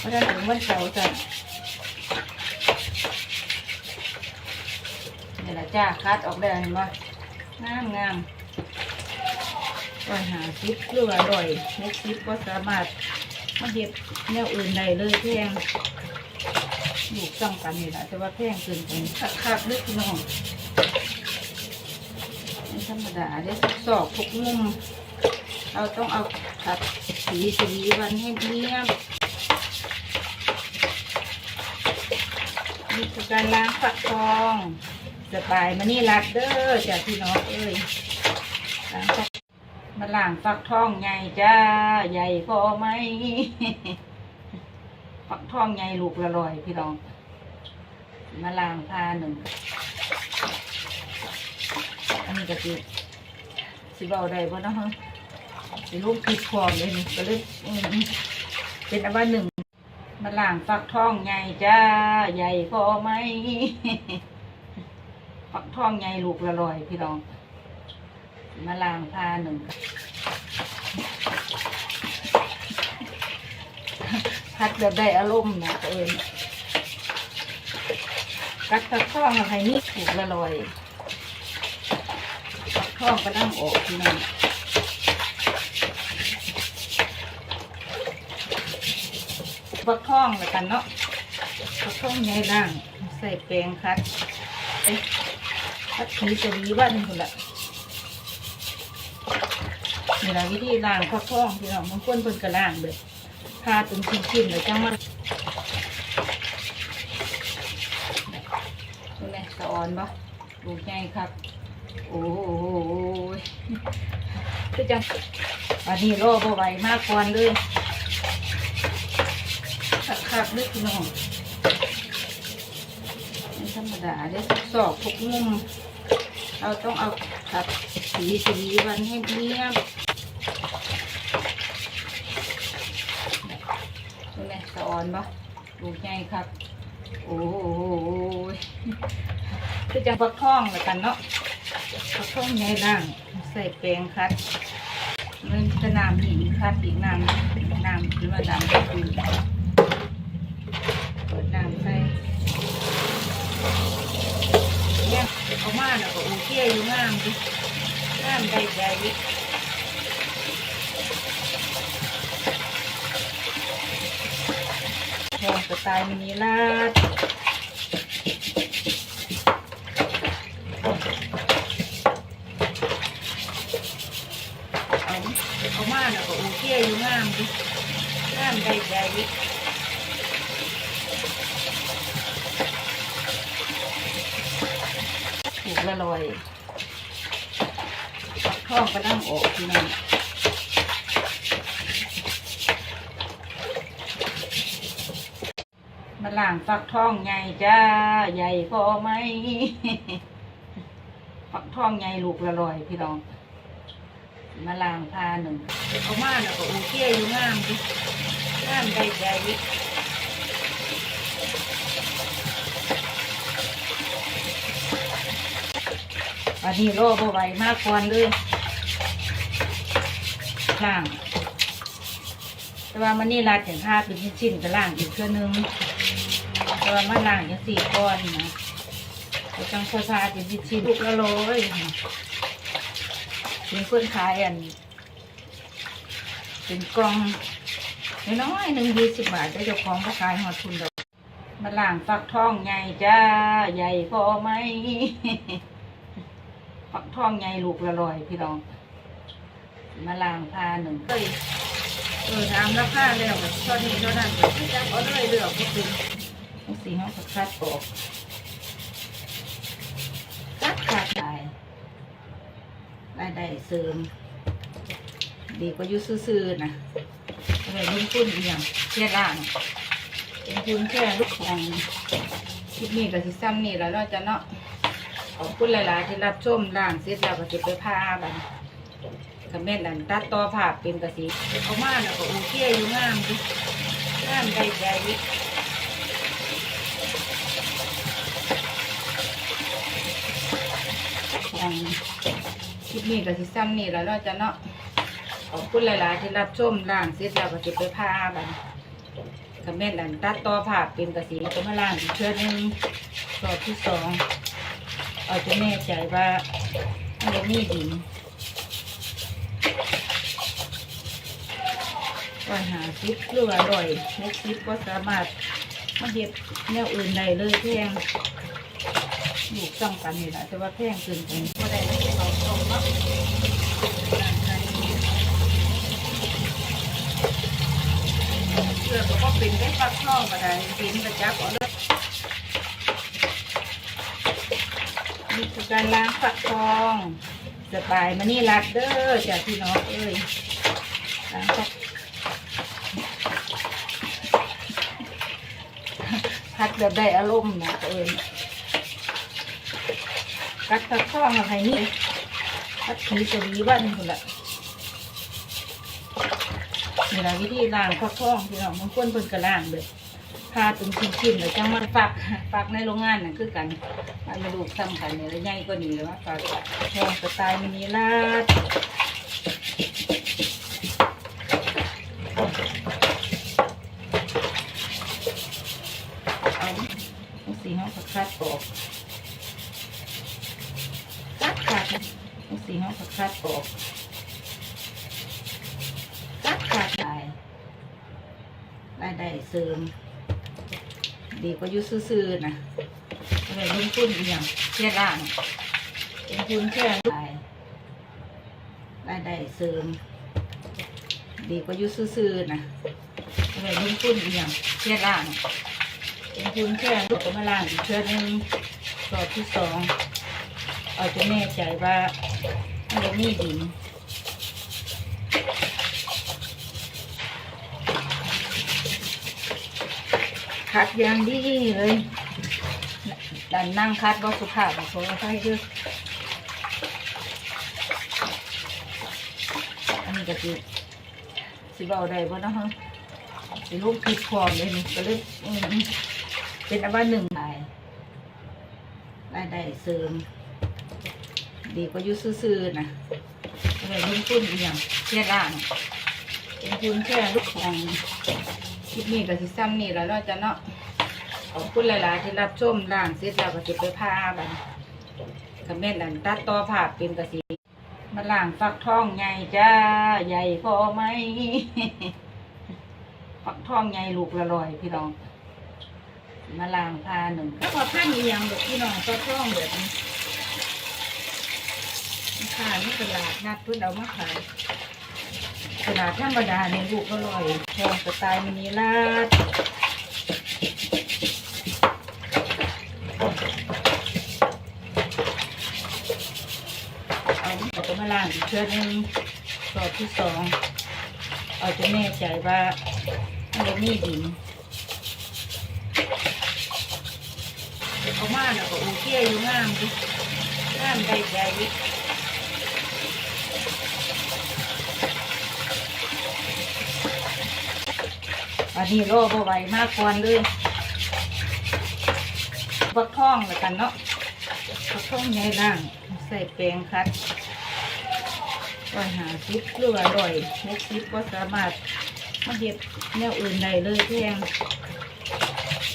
เพราะฉะนั้นถึงวันเสาร์จ้ะนี่แหละจ้าคัดออกได้เห็นปะงามงามร้อยหาซิปหรือว่าร้อยหกซิปก็สามารถมาเห็ดแนวอื่นได้เลยแพงลูกต้องกันนี่แหละแต่ว่าแพงเกินไปคักคักๆลึกน้องไม่ธรรมดาได้ทุกซอกทุกมุมเราต้องเอาขัดสีสีวันให้เรียบ การล้างฝักทองสบายมานี่รัดเด้อจาพี่น้องเอ้ยล้างฝักมาล้างฝักทองใหญ่จ้าใหญ่พอไหมฝักทองใหญ่ลูกละลอยพี่น้อง มาล้างพาหนึ่งอันนี้ก็คือสิเบาได้บ่เนาะเป็นลูกคิดพร้อมเลยนี่ก็เลยอืมเป็นอันว่าหนึ่ง มาล่างฟักทองใหญ่จ้า ใหญ่พอไหม ฟักทองใหญ่ลูกละลอยพี่น้อง มาล่างพาหนึ่งพัดแบบได้อารมณ์นะเอิญกัดฟักทองอะไรนี่ถูกละลอย ฟักทองก็นั่งออกพี่น้อง ฟักทองแล้วกันเนาะฟักทองใหญ่ล่าง ใส่แปรงคัดเอ้ยคัดขีจะวีวันคนละนี่ละวิธีล่างฟักทองพี่น้องบางคนเพิ่นก็ล่างเลยพาเป็นชิ้นๆเลยจังมาดูแลสะออนปะดูใหญ่ครับ โอ้โหคือจังวันนี้รอบ่ไหวมากก่อนเลย ขับขับลึกพี่น้องไม่ธรรมดาได้ทุกซอกทุกมุม เราต้องเอาขัดสีสีวันให้เรียบดูแลสะออนปะดูใหญ่ครับ โอ้โหคือจะฟักทองแล้วกันเนาะฟักทองใหญ่ล่าง ใส่แปรงคัดมันจะน้ำหินคัดอีกน้ำน้ำหรือว่าน้ำคือ เปิดน้ำใส่ เนี่เอามาแล้วก็โอเคอยู่งามดิงามได้ใจดิแทงสไตล์มินิลาดเอาเอามาแล้วก็โอเคอยู่งามดิงามได้ใจดิ ถูก ละลอยท้องก็นั่งออกทีนึงมาล่างฟักทองใหญ่จ้า ใหญ่พอไหมฟักทองใหญ่ลูกละลอยพี่น้อง มาล่างพาหนึ่งเอามาแล้วก็โอเคอยู่งามดิงามได้ใจ ดิวันนี้โลบ่ไหวมากกวนเลยล่าง แต่ว่ามันนี่ลาดเห็นผ้าเป็นชิ้นๆก็ล่างอีกเพื่อนึงแต่ว่ามันล่างอย่างสี่ก้อนนะก็ต้องค่อยพาเป็นชิ้นๆลูกละโลเลยเป็นเพื่อนขายอันเป็นกล่องน้อยๆหนึ่งยี่สิบบาทได้เจ้าของก็ขายหอดทุนดอกมาล่างฟักทองใหญ่จ้า ใหญ่พอไหม ทองใหญ่ลูกละลอยพี่น้องมาล้างพาหนึ่งเอ้ยเออถามราคาแล้วแบบตอนนี้เท่านั้นก็ไม่จำเอาเลยเลือกก็คือสีห้องสักคัดออกคัดขาดตายรายได้เสริม ดีกว่าอยู่ซื่อๆนะอะไรลงทุนอย่างแค่ล่างลงทุนแค่ลูกของคลิปนี้กับซิซัมนี่แล้วเราจะเนาะ ขอบคุณหลาย ๆ ที่รับชมร่างเสร็จแล้วก็จะไปพาบัดคอมเมนต์อันตัดต่อภาพเป็นกระสีเอามาแล้วก็โอเคอยู่งามดิงามได้ใจอย่างคลิปนี้ก็สิซ้ำนี่แล้วเนาะจ้ะเนาะขอบคุณหลาย ๆ ที่รับชมร่างเสร็จแล้วก็จะไปพาบัดกับแม่นอันตัดต่อผ่าเป็นกระสีก็มาล่างอีกเชือหนึงรอบที่สอง เอาจะแน่ใจว่ามันบ่มีดินร้อยหาสิบหรือว่าร้อยหกสิบก็สามารถมาเฮ็ดแนวอื่นได้เลยแพงลูกต้องกันนี่แหละแต่ว่าแพงเกินไปก็ได้ไม่เราต้องเนาะร้านไทยเพื่อก็เป็นได้ฟักทองก็ได้เป็นประจับเอาเลยนี่คือการล้างฝักทองสบายมานี่รัดเด้อจากพี่น้องเอ้ยล้างฝักพัดแบบได้อารมณ์นะเอ้ยกัดฝักทองอะไรนี่พัดผีสวีวันคนละนี่ละวิธีล้างฝักทองพี่น้องบางคนเพิ่นก็ล้างเลย พาเป็นชิ้นๆแล้วจังมันฝักฝักในโรงงานน่ะคือกันอันมาดูซ้ำกันเนี่ยแล้วใหญ่กว่านี้เลยว่าปลาทองสไตล์มินิลาดเอาสีห้องผักคัดออกคัดคัดสีห้องผักคัดออกคัดคัดได้ได้ได้เสริม ดีกว่าอยู่ซื่อๆนะอะไรลงทุนอีกอย่างแค่ล่างลงทุนแค่รายรายได้เสริม ดีกว่าอยู่ซื่อๆนะอะไรลงทุนอีกอย่างแค่ล่างลงทุนแค่ลูกกมาล่างอีกเชือหนึงรอบที่สองเอาจะแน่ใจว่ามันบ่มีดิน คัดอย่างดีเลยดันนั่งคัดว่สุภาพขออภัยด้วยอันนี้ก็คือสิเบาได้บ่นะฮะสิลูกผิดพร้อมเลยนี่ก็เลยเป็นอันว่าหนึ่งรายรายได้เสริม ดีกว่าอยู่ซื่อๆนะอะไรลงทุนอีกอย่างแค่ล่างลงทุนแค่ลูกของ ลิปนี้ก็สิซ้ำนี่แล้วเนาะจ้ะเนาะขอบคุณหลายๆที่รับชมล่างเสร็จแล้วก็จะไปพาบันกับแม่นอันตัดต่อผ่าเป็นกระสีมาล่างฟักทองใหญ่จ้าใหญ่พอไหมฟักทองใหญ่ลูกละลอยพี่น้อง มาล่างพาหนึ่งแล้วพอท่านเอียงแบบพี่น้องฟักทองแบบนี้ขายไม่ตลาดนัดเพื่อนเอามาขาย ตลาดธรรมดาในยลูกละลอยทองสไตล์มินิลาดเอาเอาตัวมาล่างอีกเชือหนึงรอบที่สองเอาจะแน่ใจว่ามันบ่มีดินเอามาแล้วก็โอเคอยู่งามดิงามได้ใจ อันนี้โลบ่ไหวมากกว่าเลยบักท่องเลยกันเนาะกระท่องใหญ่ล่าง ใส่แปรงคัดร้อยหาสิบหรือว่าร้อยหกสิบก็สามารถมาเฮ็ดแนวอื่นได้เลยแพง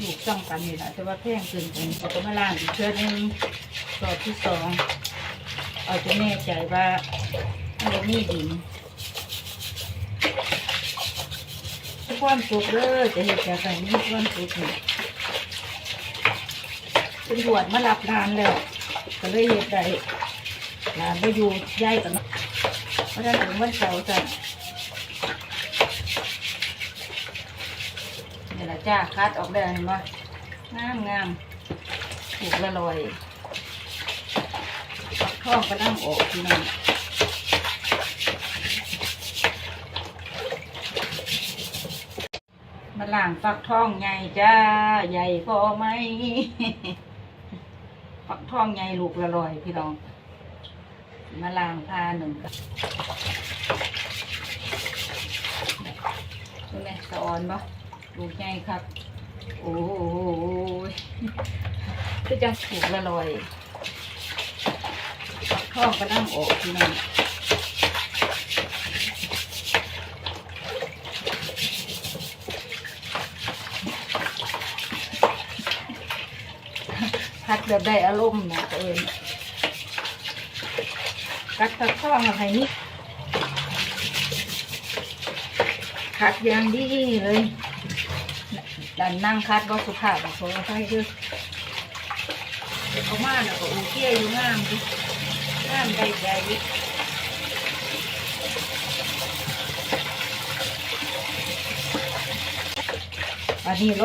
ลูกต้องกันนี่แหละแต่ว่าแพงเกินไปเราก็มาล่างอีกเชือหนึงรอบที่สองเอาจะแน่ใจว่ามันบ่มีดินทุก ความสุขเลยจะเห็นจากไหนมีความสุขนี่เป็นบวชมาหลับนานแล้ว ก็เลยเหตุใดหลานไปอยู่ย้ายกันเพราะฉะนั้นถึงวันเสาร์จ้ะนี่แหละจ้าคัดออกได้เห็นปะงามงามถูกละลอยฟักทองก็นั่งออกพี่น้องมา ล่างฟักทองใหญ่จ้า ใหญ่พอไหม ฟักทองใหญ่ลูกละลอยพี่น้อง มาล้างผ้าหนึ่งกับดูแม่สะออนปะลูกใหญ่ครับ โอ้โหคือจังถูกละลอย ฟักทองก็นั่งออกพี่น้อง คัดแบบได้อารมณ์นะเองกัดตะข้องอะไรนี่คัดอย่างดีเลยดันนั่งคัดบ่สุภาพบอกขออภัยด้วยเขามาน่ะก็โอเคอยู่งามดิงามได้ใจดิอันนี้โล